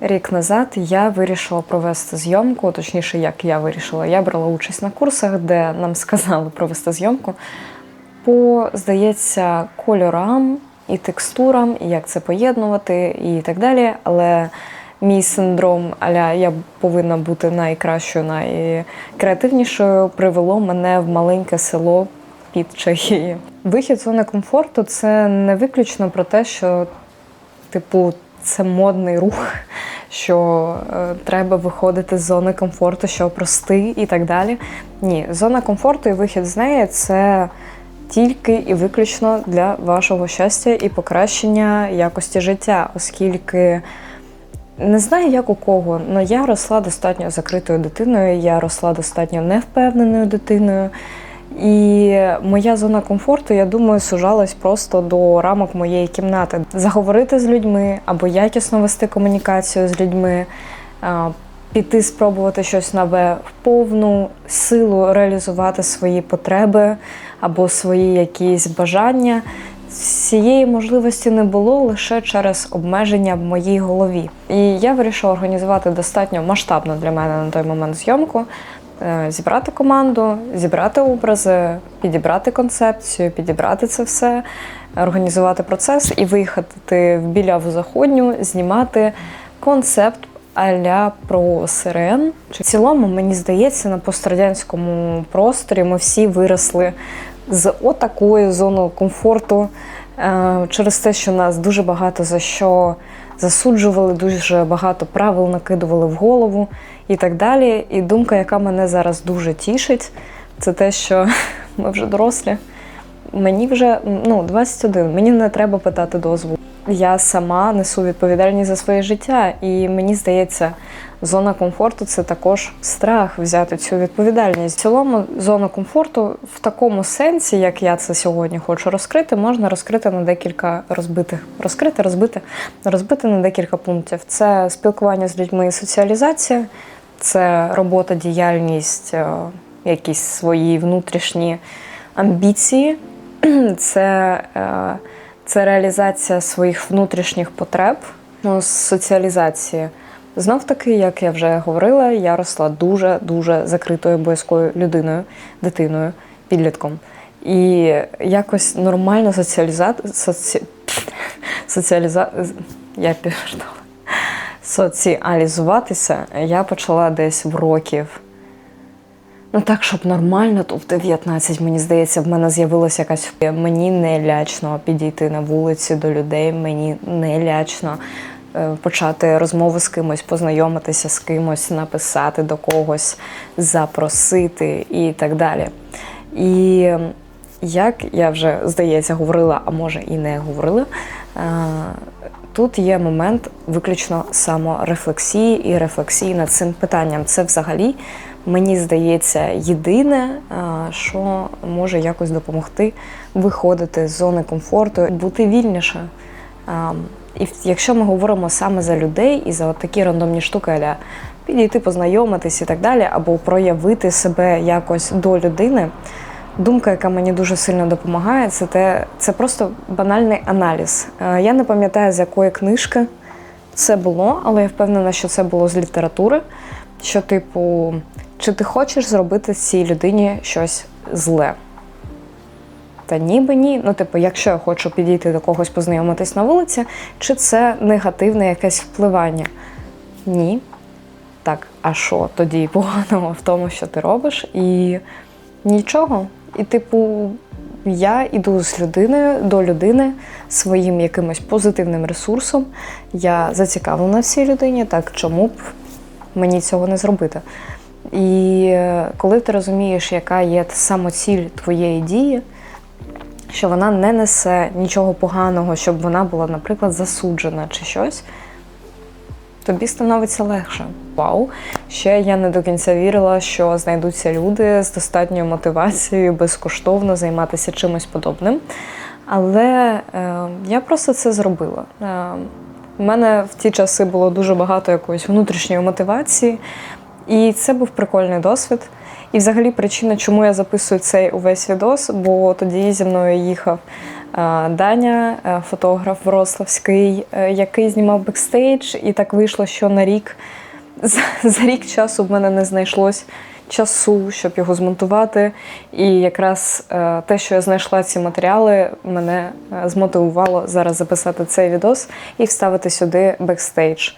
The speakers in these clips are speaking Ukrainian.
Рік назад я вирішила провести зйомку, точніше, як я вирішила, я брала участь на курсах, де нам сказали провести зйомку по, здається, кольорам і текстурам, і як це поєднувати, і так далі. Але мій синдром аля я повинна бути найкращою, найкреативнішою, привело мене в маленьке село під Чехії. Вихід зони комфорту це не виключно про те, що, типу, це модний рух, що е, треба виходити з зони комфорту, щоб рости і так далі. Ні, зона комфорту і вихід з неї це тільки і виключно для вашого щастя і покращення якості життя, оскільки. Не знаю, як у кого, але я росла достатньо закритою дитиною, я росла достатньо невпевненою дитиною. І моя зона комфорту, я думаю, сужалась просто до рамок моєї кімнати. Заговорити з людьми або якісно вести комунікацію з людьми, піти спробувати щось нове в повну силу реалізувати свої потреби або свої якісь бажання. Цієї можливості не було лише через обмеження в моїй голові. І я вирішила організувати достатньо масштабну для мене на той момент зйомку. Е, Зібрати команду, зібрати образи, підібрати концепцію, підібрати це все, організувати процес і виїхати в біляву заходню, знімати концепт аля про сирен. В цілому, мені здається, на пострадянському просторі ми всі виросли з отакою зоною комфорту е, через те, що нас дуже багато за що засуджували, дуже багато правил накидували в голову і так далі. І думка, яка мене зараз дуже тішить, це те, що ми вже дорослі. Мені вже ну, 21, мені не треба питати дозволу. Я сама несу відповідальність за своє життя, і мені здається, зона комфорту це також страх взяти цю відповідальність. В цілому, зону комфорту в такому сенсі, як я це сьогодні хочу розкрити, можна розкрити на декілька розбитих. Розкрити, розбити, розбити на декілька пунктів. Це спілкування з людьми і соціалізація, це робота, діяльність, е, якісь свої внутрішні амбіції, це. е, це реалізація своїх внутрішніх потреб, ну, соціалізації. Знов таки, як я вже говорила, я росла дуже-дуже закритою боязкою людиною, дитиною, підлітком. І якось нормально соціалізати соці... соціаліза... я підождала. Соціалізуватися я почала десь в років. Ну так, щоб нормально, то в 19, мені здається, в мене з'явилася якась мені не лячно підійти на вулиці до людей, мені не лячно е, почати розмову з кимось, познайомитися з кимось, написати до когось, запросити і так далі. І як я вже здається, говорила, а може і не говорила. Тут є момент виключно саморефлексії і рефлексії над цим питанням. Це взагалі мені здається, єдине, що може якось допомогти виходити з зони комфорту, бути вільніше. І якщо ми говоримо саме за людей і за такі рандомні штуки, аля підійти, познайомитись і так далі, або проявити себе якось до людини. Думка, яка мені дуже сильно допомагає, це те, це просто банальний аналіз. Я не пам'ятаю, з якої книжки це було, але я впевнена, що це було з літератури. Що, типу, чи ти хочеш зробити цій людині щось зле? Та ніби ні. Ну, типу, якщо я хочу підійти до когось познайомитись на вулиці, чи це негативне якесь впливання? Ні. Так, а що тоді поганого в тому, що ти робиш? І нічого. І, типу, я йду з людиною до людини своїм якимось позитивним ресурсом. Я зацікавлена в цій людині, так чому б мені цього не зробити? І е, коли ти розумієш, яка є самоціль твоєї дії, що вона не несе нічого поганого, щоб вона була, наприклад, засуджена чи щось, тобі становиться легше. Вау! Ще я не до кінця вірила, що знайдуться люди з достатньою мотивацією безкоштовно займатися чимось подобним. Але е, я просто це зробила. Е, у мене в ті часи було дуже багато якоїсь внутрішньої мотивації. І це був прикольний досвід. І, взагалі, причина, чому я записую цей увесь відос, бо тоді зі мною їхав Даня, е, фотограф Вроцлавський, е, який знімав бекстейдж, і так вийшло, що на рік за, рік часу в мене не знайшлось часу, щоб його змонтувати. І якраз е, те, що я знайшла ці матеріали, мене змотивувало зараз записати цей відос і вставити сюди бекстейдж.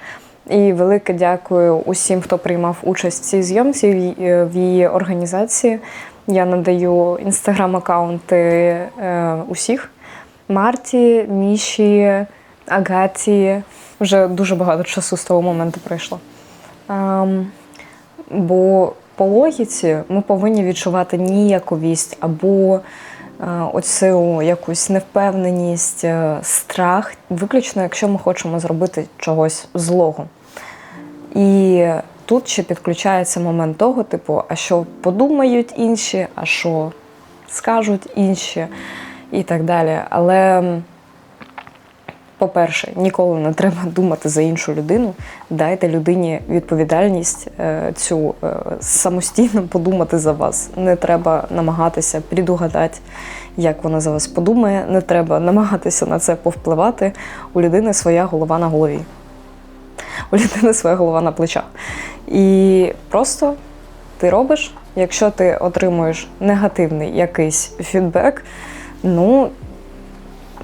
І велике дякую усім, хто приймав участь в цій зйомці в її- організації. Я надаю інстаграм-аккаунти усіх: Марті, Міші, Агаті. Вже дуже багато часу з того моменту пройшло. Ем, бо по логіці ми повинні відчувати ніяковість або е, оцю якусь невпевненість, е, страх, виключно, якщо ми хочемо зробити чогось злого. І тут ще підключається момент того, типу, а що подумають інші, а що скажуть інші, і так далі. Але, по-перше, ніколи не треба думати за іншу людину. Дайте людині відповідальність е, цю е, самостійно подумати за вас. Не треба намагатися предугадати, як вона за вас подумає. Не треба намагатися на це повпливати. У людини своя голова на голові у людини своя голова на плечах. І просто ти робиш, якщо ти отримуєш негативний якийсь фідбек, ну.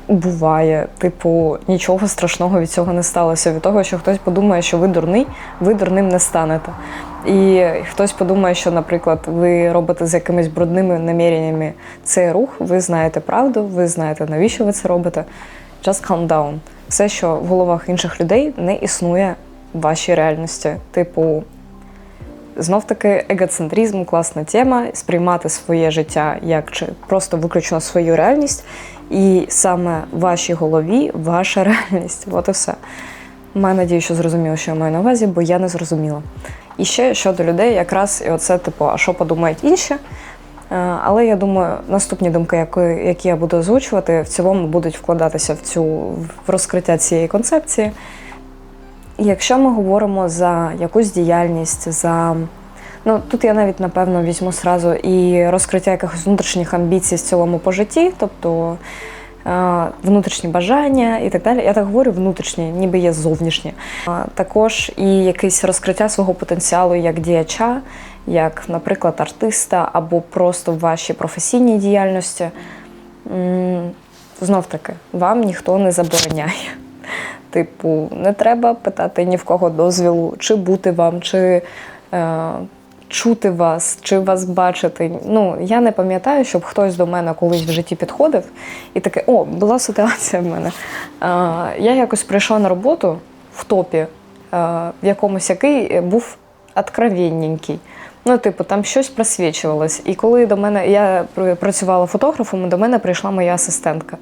Буває, типу, нічого страшного від цього не сталося. Від того, що хтось подумає, що ви дурний, ви дурним не станете. І хтось подумає, що, наприклад, ви робите з якимись брудними наміреннями цей рух, ви знаєте правду, ви знаєте, навіщо ви це робите. Just calm down. Все, що в головах інших людей не існує в вашій реальності. Типу, знов таки егоцентризм класна тема, сприймати своє життя як чи просто виключно свою реальність, і саме в вашій голові ваша реальність. От і все. Маю надію, що зрозуміло, що я маю на увазі, бо я не зрозуміла. І ще щодо людей, якраз і оце, типу, а що подумають інші. Е, Але я думаю, наступні думки, які, я буду озвучувати, в цілому будуть вкладатися в цю в розкриття цієї концепції. Якщо ми говоримо за якусь діяльність, за ну тут я навіть напевно візьму сразу і розкриття якихось внутрішніх амбіцій в цілому по житті, тобто е, внутрішні бажання і так далі. Я так говорю внутрішні, ніби є зовнішні. Також і якесь розкриття свого потенціалу як діяча, як, наприклад, артиста або просто в вашій професійній діяльності. Знов таки, вам ніхто не забороняє. Типу, не треба питати ні в кого дозвілу, чи бути вам, чи е, чути вас, чи вас бачити. Ну, я не пам'ятаю, щоб хтось до мене колись в житті підходив і таке, о, була ситуація в мене. Е, я якось прийшла на роботу в топі, е, в якомусь який був откровенненький. Ну, типу, там щось просвічувалось. І коли до мене я працювала фотографом, до мене прийшла моя асистентка.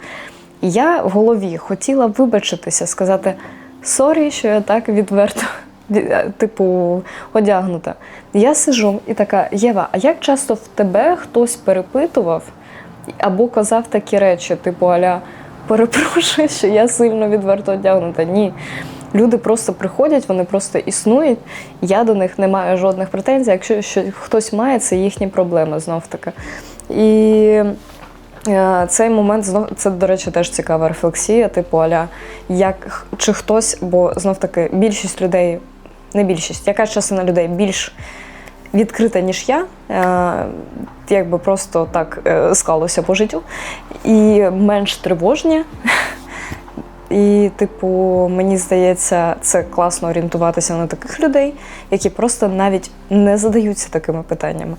Я в голові хотіла вибачитися, сказати сорі, що я так відверто, типу, одягнута. Я сижу і така, Єва, а як часто в тебе хтось перепитував або казав такі речі, типу Аля, перепрошую, що я сильно відверто одягнута? Ні. Люди просто приходять, вони просто існують. Я до них не маю жодних претензій. Якщо що хтось має, це їхні проблеми знов таки. І цей момент знов це, до речі, теж цікава рефлексія, типу Аля, як чи хтось, бо знов таки більшість людей, не більшість, якась частина людей більш відкрита, ніж я, е, якби просто так е, склалося по життю, і менш тривожні. І, типу, мені здається, це класно орієнтуватися на таких людей, які просто навіть не задаються такими питаннями.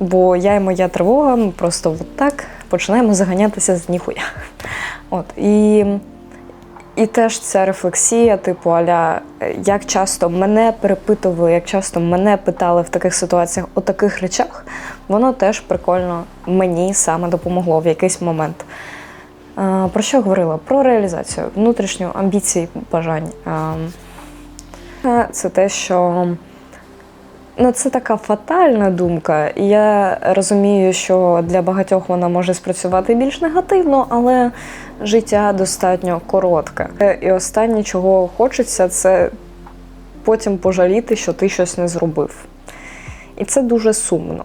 Бо я і моя тривога, ми просто от так починаємо заганятися з ніхуя. От. І, і теж ця рефлексія, типу, аля, як часто мене перепитували, як часто мене питали в таких ситуаціях о таких речах, воно теж прикольно мені саме допомогло в якийсь момент. Про що говорила? Про реалізацію внутрішньої амбіцій, бажань. Це те, що ну, це така фатальна думка, я розумію, що для багатьох вона може спрацювати більш негативно, але життя достатньо коротке. Е, І останнє, чого хочеться, це потім пожаліти, що ти щось не зробив. І це дуже сумно.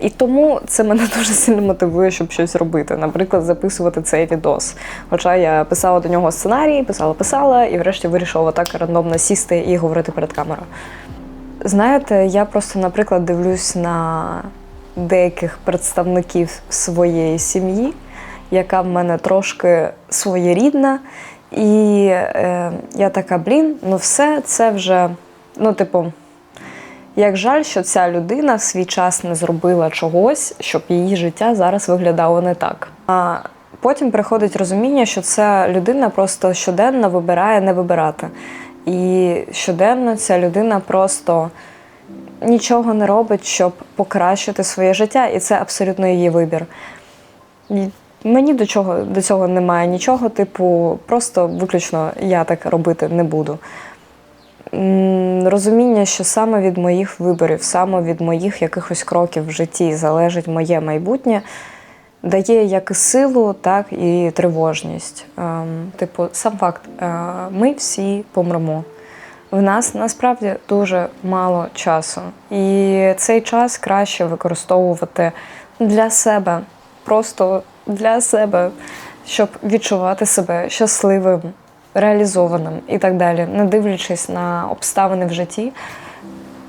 І тому це мене дуже сильно мотивує, щоб щось робити. Наприклад, записувати цей відос. Хоча я писала до нього сценарій, писала, писала, і врешті вирішила так рандомно сісти і говорити перед камерою. Знаєте, я просто, наприклад, дивлюсь на деяких представників своєї сім'ї, яка в мене трошки своєрідна. І е, я така, блін, ну все це вже, ну, типу, як жаль, що ця людина в свій час не зробила чогось, щоб її життя зараз виглядало не так. А потім приходить розуміння, що ця людина просто щоденно вибирає не вибирати. І щоденно ця людина просто нічого не робить, щоб покращити своє життя, і це абсолютно її вибір. Мені до чого до цього немає нічого, типу, просто виключно я так робити не буду. Розуміння, що саме від моїх виборів, саме від моїх якихось кроків в житті залежить моє майбутнє, дає як і силу, так і тривожність. Ем, Типу, сам факт, е, ми всі помремо. В нас насправді дуже мало часу, і цей час краще використовувати для себе, просто для себе, щоб відчувати себе щасливим, реалізованим і так далі, не дивлячись на обставини в житті,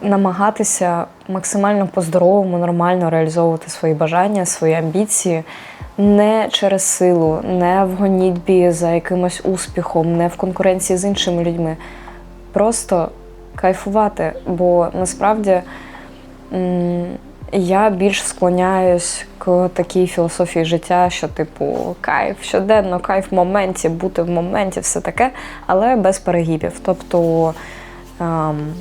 намагатися максимально по-здоровому, нормально реалізовувати свої бажання, свої амбіції. Не через силу, не в гонітьбі за якимось успіхом, не в конкуренції з іншими людьми. Просто кайфувати, бо насправді я більш склоняюсь к такій філософії життя, що, типу, кайф щоденно, кайф в моменті, бути в моменті, все таке, але без перегибів. Тобто ем,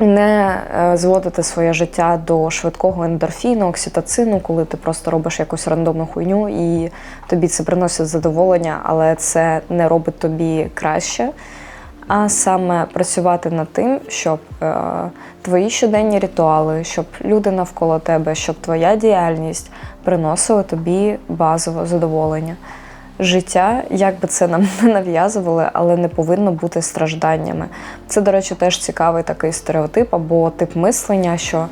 не е, зводити своє життя до швидкого ендорфіну, окситоцину, коли ти просто робиш якусь рандомну хуйню і тобі це приносить задоволення, але це не робить тобі краще. А саме працювати над тим, щоб е, твої щоденні ритуали, щоб люди навколо тебе, щоб твоя діяльність приносила тобі базове задоволення. Життя, як би це нам не нав'язували, але не повинно бути стражданнями. Це, до речі, теж цікавий такий стереотип або тип мислення, що,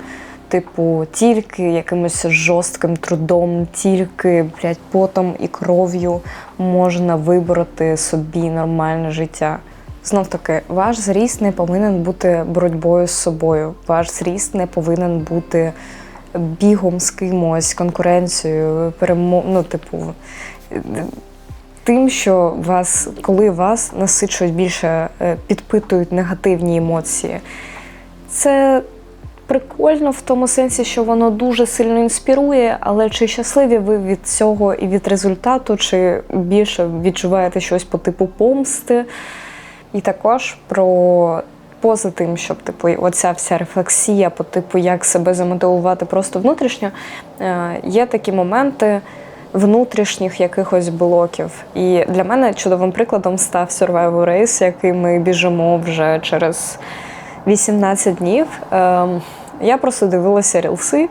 типу, тільки якимось жорстким трудом, тільки блядь, потом і кров'ю можна вибороти собі нормальне життя. Знов таки, ваш зріст не повинен бути боротьбою з собою. Ваш зріст не повинен бути бігом з кимось, конкуренцією, перемо... ну, типу, тим, що вас, коли вас насичують більше, е, підпитують негативні емоції. Це прикольно в тому сенсі, що воно дуже сильно інспірує, але чи щасливі ви від цього і від результату, чи більше відчуваєте щось по типу помсти? І також про поза тим, щоб типу, оця вся рефлексія по типу, як себе замотивувати просто внутрішньо, е, є такі моменти внутрішніх якихось блоків. І для мене чудовим прикладом став Survival Race, який ми біжимо вже через 18 днів. Ем, Я просто дивилася рілси.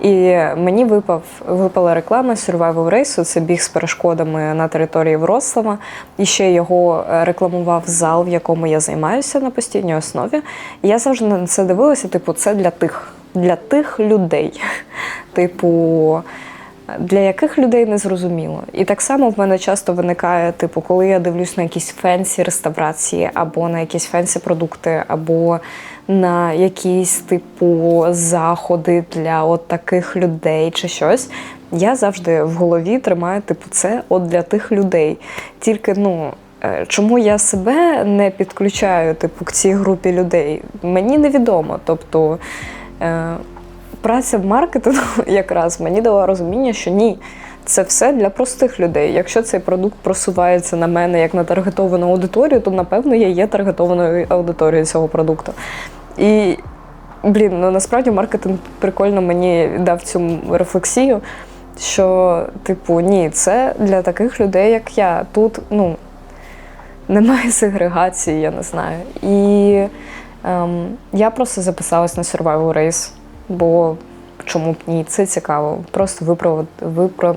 І мені випав випала реклама Survival Race, Це біг з перешкодами на території Вроцлава. І ще його е, рекламував зал, в якому я займаюся на постійній основі. І я завжди на це дивилася. Типу, це для тих, для тих людей. Типу. Для яких людей не зрозуміло. І так само в мене часто виникає, типу, коли я дивлюсь на якісь фенсі реставрації, або на якісь фенсі продукти, або на якісь типу заходи для от таких людей чи щось. Я завжди в голові тримаю, типу, це от для тих людей. Тільки ну. е, Чому я себе не підключаю типу, к цій групі людей? Мені невідомо. Тобто е, праця в маркетингу якраз мені дала розуміння, що ні, це все для простих людей. Якщо цей продукт просувається на мене як на таргетовану аудиторію, то напевно я є таргетованою аудиторією цього продукту. І блін, ну насправді маркетинг прикольно мені дав цю рефлексію. Що, типу, ні, це для таких людей, як я. Тут ну, немає сегрегації, я не знаю. І ем, я просто записалась на Survival Race, бо чому б ні, це цікаво. Просто випробувати, випро...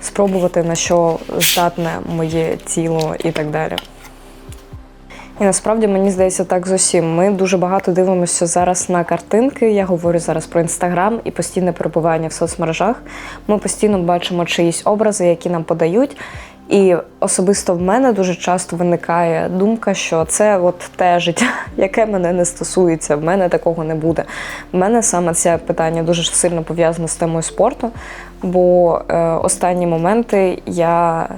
спробувати, на що здатне моє тіло і так далі. І насправді мені здається так з усім. Ми дуже багато дивимося зараз на картинки. Я говорю зараз про інстаграм і постійне перебування в соцмережах. Ми постійно бачимо чиїсь образи, які нам подають. І особисто в мене дуже часто виникає думка, що це от те життя, яке мене не стосується. В мене такого не буде. В мене саме це питання дуже сильно пов'язане з темою спорту, бо е, останні моменти я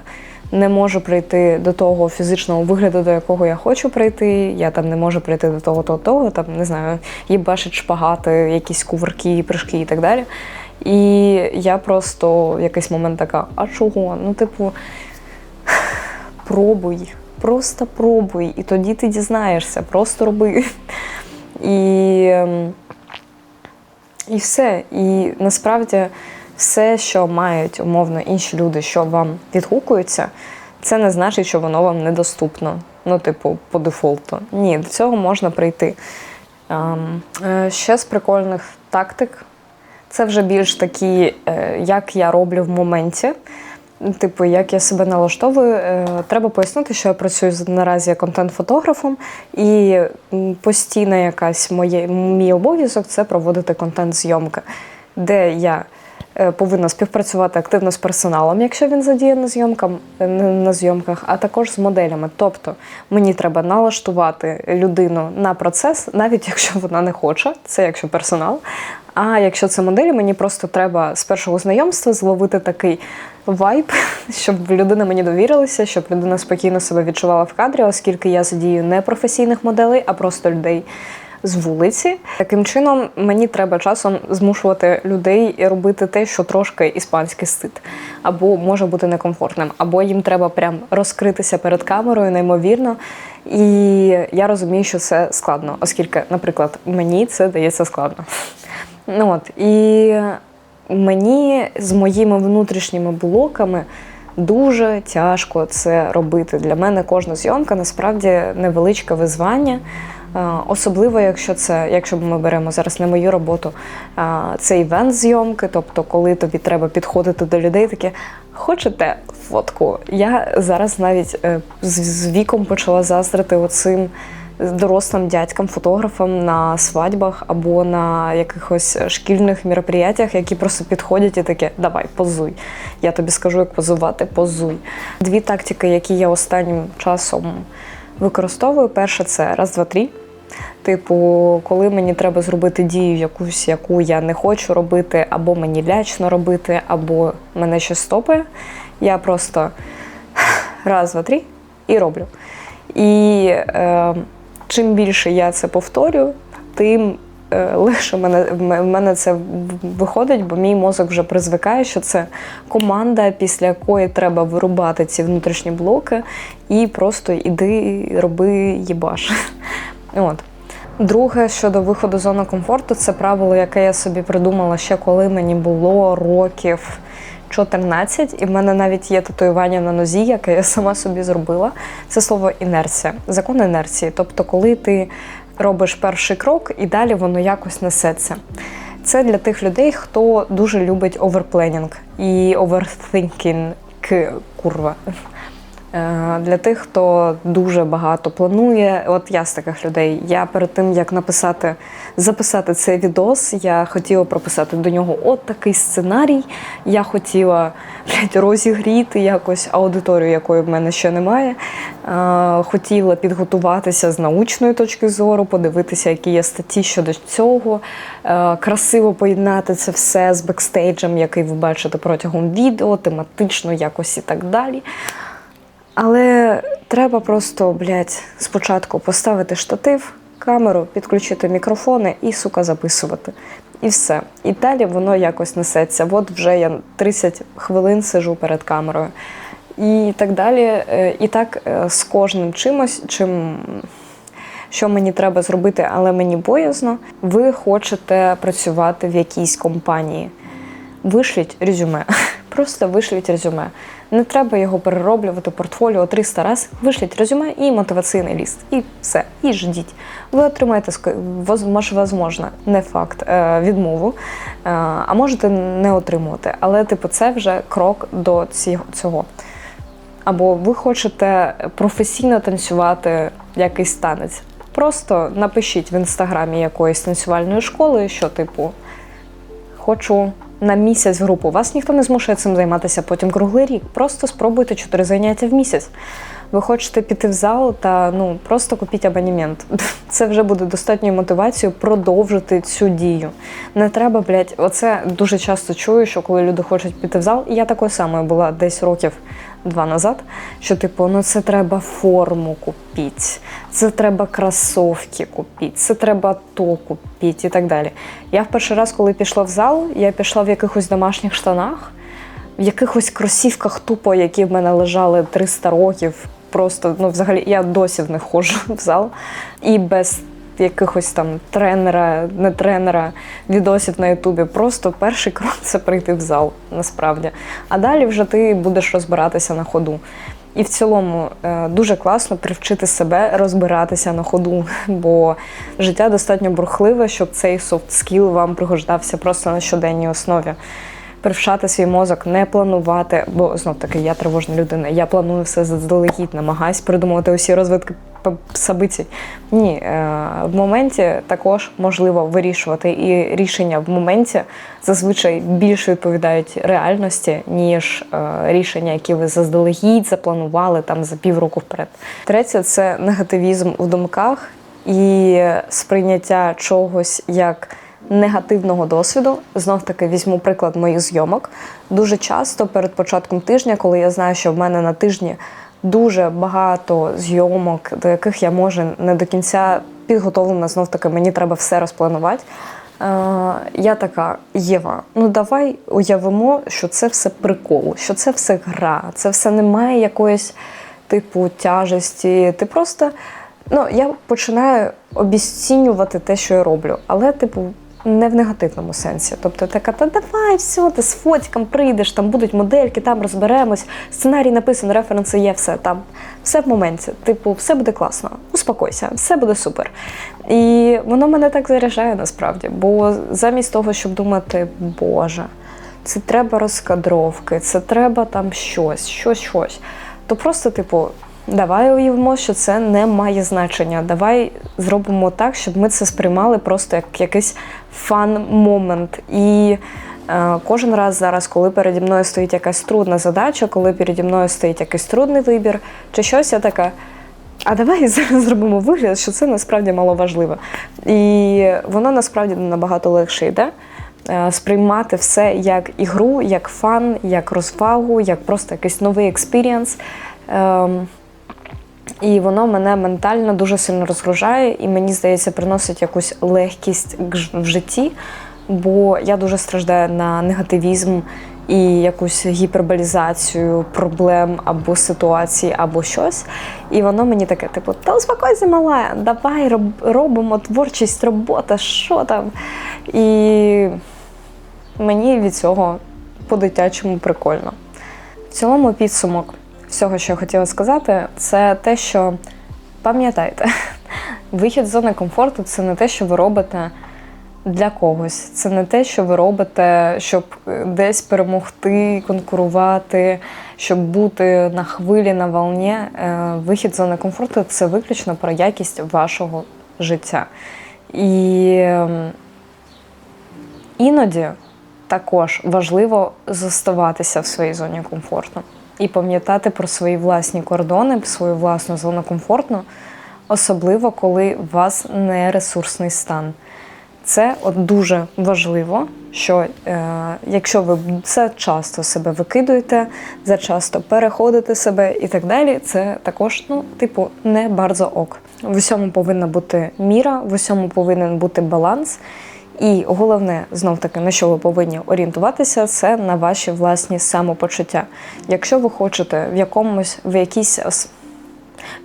не можу прийти до того фізичного вигляду, до якого я хочу прийти. Я там не можу прийти до того, того, того, там не знаю, їбашить шпагати, якісь кувырки, прыжки і так далі. І я просто в якийсь момент така, а чого? Ну, типу, пробуй, просто пробуй, і тоді ти дізнаєшся, просто роби. І, ем, і все. І насправді все, що мають умовно інші люди, що вам відгукується, це не значить, що воно вам недоступно. Ну, типу, по дефолту. Ні, до цього можна прийти. Ем, е, Ще з прикольних тактик. Це вже більш такі, е, як я роблю в моменті. Типу, як я себе налаштовую, Е, треба пояснити, що я працюю наразі контент-фотографом, і постійна якась моє, мій обов'язок це проводити контент-зйомки, де я повинна співпрацювати активно з персоналом, якщо він задіє на зйомкам е, на зйомках, а також з моделями. Тобто мені треба налаштувати людину на процес, навіть якщо вона не хоче, це якщо персонал. А якщо це моделі, мені просто треба з першого знайомства зловити такий вайб, щоб людина мені довірилася, щоб людина спокійно себе відчувала в кадрі, оскільки я задію не професійних моделей, а просто людей з вулиці. Таким чином, мені треба часом змушувати людей робити те, що трошки іспанський стид, або може бути некомфортним, або їм треба прям розкритися перед камерою, неймовірно. І я розумію, що це складно, оскільки, наприклад, мені це дається складно. Ну от і мені з моїми внутрішніми блоками дуже тяжко це робити. Для мене кожна зйомка насправді невеличке визвання. Е, Особливо, якщо це, якщо ми беремо зараз не мою роботу, е, це івент зйомки, тобто, коли тобі треба підходити до людей, таке хочете фотку? Я зараз навіть е, з, віком почала заздрити оцим дорослим дядькам, фотографам на свадьбах або на якихось шкільних мероприятиях, які просто підходять і таке, давай, позуй. Я тобі скажу, як позувати, позуй. Дві тактики, які я останнім часом використовую. Перше це раз, два, три. Типу, коли мені треба зробити дію якусь, яку я не хочу робити, або мені лячно робити, або мене щось стопає, я просто раз, два, три і роблю. І е, чим більше я це повторюю, тим е, легше мене, в мене це виходить, бо мій мозок вже призвикає, що це команда, після якої треба вирубати ці внутрішні блоки, і просто іди роби їбаш. От. Друге, щодо виходу з зони комфорту, це правило, яке я собі придумала ще коли мені було років 14, і в мене навіть є татуювання на нозі, яке я сама собі зробила. Це слово інерція, закон інерції. Тобто, коли ти робиш перший крок і далі воно якось несеться. Це для тих людей, хто дуже любить оверпленінг і овертhinking, курва. Е, Для тих, хто дуже багато планує, от я з таких людей. Я перед тим як написати, записати цей відос, я хотіла прописати до нього от такий сценарій. Я хотіла блядь, розігріти якось аудиторію, якої в мене ще немає. Е, Хотіла підготуватися з научної точки зору, подивитися, які є статті щодо цього, Е, красиво поєднати це все з бекстейджем, який ви бачите протягом відео, тематично якось і так далі. Але треба просто, блядь, спочатку поставити штатив, камеру, підключити мікрофони і, сука, записувати. І все. І далі воно якось несеться. От вже я 30 хвилин сижу перед камерою. І так далі. Е, І так е, з кожним чимось, чим. Що мені треба зробити, але мені боязно. Ви хочете працювати в якійсь компанії. Вишліть резюме. Просто вишліть резюме. Не треба його перероблювати портфоліо 300 разів. Вишліть резюме і мотиваційний ліст. І все. І ждіть. Ви отримаєте ск- воз- мож- возможно, не факт е, відмову, е, а можете не отримувати. Але, типу, це вже крок до цього. або ви хочете професійно танцювати якийсь танець. Просто напишіть в інстаграмі якоїсь танцювальної школи, що, типу, хочу на місяць групу. Вас ніхто не змушує цим займатися потім круглий рік. Просто спробуйте 4 заняття в місяць. Ви хочете піти в зал та ну просто купіть абонемент. Це вже буде достатньою мотивацією продовжити цю дію. Не треба, блядь, оце дуже часто чую, що коли люди хочуть піти в зал, я такою самою була десь років два назад. Що, типу, ну це треба форму купити, це треба кросовки купити, це треба то купити і так далі. Я в перший раз, коли пішла в зал, я пішла в якихось домашніх штанах в якихось кросівках тупо, які в мене лежали 300 років. Просто ну, взагалі я досі в них ходжу в зал і без якихось там тренера, не тренера, відосів на Ютубі. Просто перший крок це прийти в зал, насправді. А далі вже ти будеш розбиратися на ходу. І в цілому е, дуже класно привчити себе розбиратися на ходу, бо життя достатньо бурхливе, щоб цей софт скіл вам пригождався просто на щоденній основі привчати свій мозок, не планувати, бо знов таки я тривожна людина. Я планую все заздалегідь, намагаюсь придумувати усі розвитки событий. Ні, е, в моменті також можливо вирішувати, і рішення в моменті зазвичай більше відповідають реальності, ніж е, рішення, які ви заздалегідь запланували там за півроку вперед. Третє це негативізм у думках і сприйняття чогось як негативного досвіду. Знов таки візьму приклад моїх зйомок. Дуже часто перед початком тижня, коли я знаю, що в мене на тижні дуже багато зйомок, до яких я може не до кінця підготовлена, знов таки мені треба все розпланувати. Е, я така, Єва, ну давай уявимо, що це все прикол, що це все гра, це все не має якоїсь типу тяжесті. Ти просто ну я починаю обіцінювати те, що я роблю, але, типу, не в негативному сенсі. Тобто така, та давай, все, ти з фотиком прийдеш, там будуть модельки, там розберемось. Сценарій написано, референси є, все там. Все в моменті. Типу, все буде класно, успокойся, все буде супер. І воно мене так заряджає насправді. Бо замість того, щоб думати, Боже, це треба розкадровки, це треба там щось, щось, щось. То просто, типу, Давай уявимо, що це не має значення. Давай зробимо так, щоб ми це сприймали просто як якийсь фан-момент. І е, кожен раз зараз, коли переді мною стоїть якась трудна задача, коли переді мною стоїть якийсь трудний вибір, чи щось я така. А давай зараз зробимо вигляд, що це насправді маловажливо. І воно насправді набагато легше йде. Е, сприймати все як ігру, як фан, як розвагу, як просто якийсь новий експірієнс. І воно мене ментально дуже сильно розгружає, і мені здається, приносить якусь легкість в житті, бо я дуже страждаю на негативізм і якусь гіперболізацію проблем або ситуації, або щось. І воно мені таке, типу, та успокойся, мала, давай роб, робимо творчість, робота, що там. І мені від цього по-дитячому прикольно. В цілому підсумок всього, що я хотіла сказати, це те, що пам'ятайте, вихід з зони комфорту це не те, що ви робите для когось. Це не те, що ви робите, щоб е, десь перемогти, конкурувати, щоб бути на хвилі, на волні. Е, вихід з зони комфорту це виключно про якість вашого життя. І ем, іноді також важливо зоставатися в своїй зоні комфорту і пам'ятати про свої власні кордони, свою власну зону комфортну, особливо коли у вас не ресурсний стан. Це от дуже важливо, що е, якщо ви все часто себе викидуєте, зачасто переходите себе і так далі, це також, ну, типу, не bardzo ок. В усьому повинна бути міра, в усьому повинен бути баланс. І головне, знов таки, на що ви повинні орієнтуватися, це на ваші власні самопочуття. Якщо ви хочете в якомусь в якійсь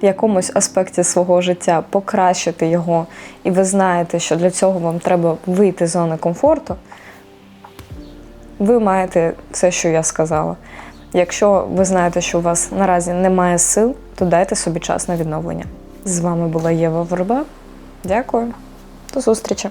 в якомусь аспекті свого життя покращити його, і ви знаєте, що для цього вам треба вийти з зони комфорту, ви маєте все, що я сказала. Якщо ви знаєте, що у вас наразі немає сил, то дайте собі час на відновлення. З вами була Єва Верба. Дякую, до зустрічі!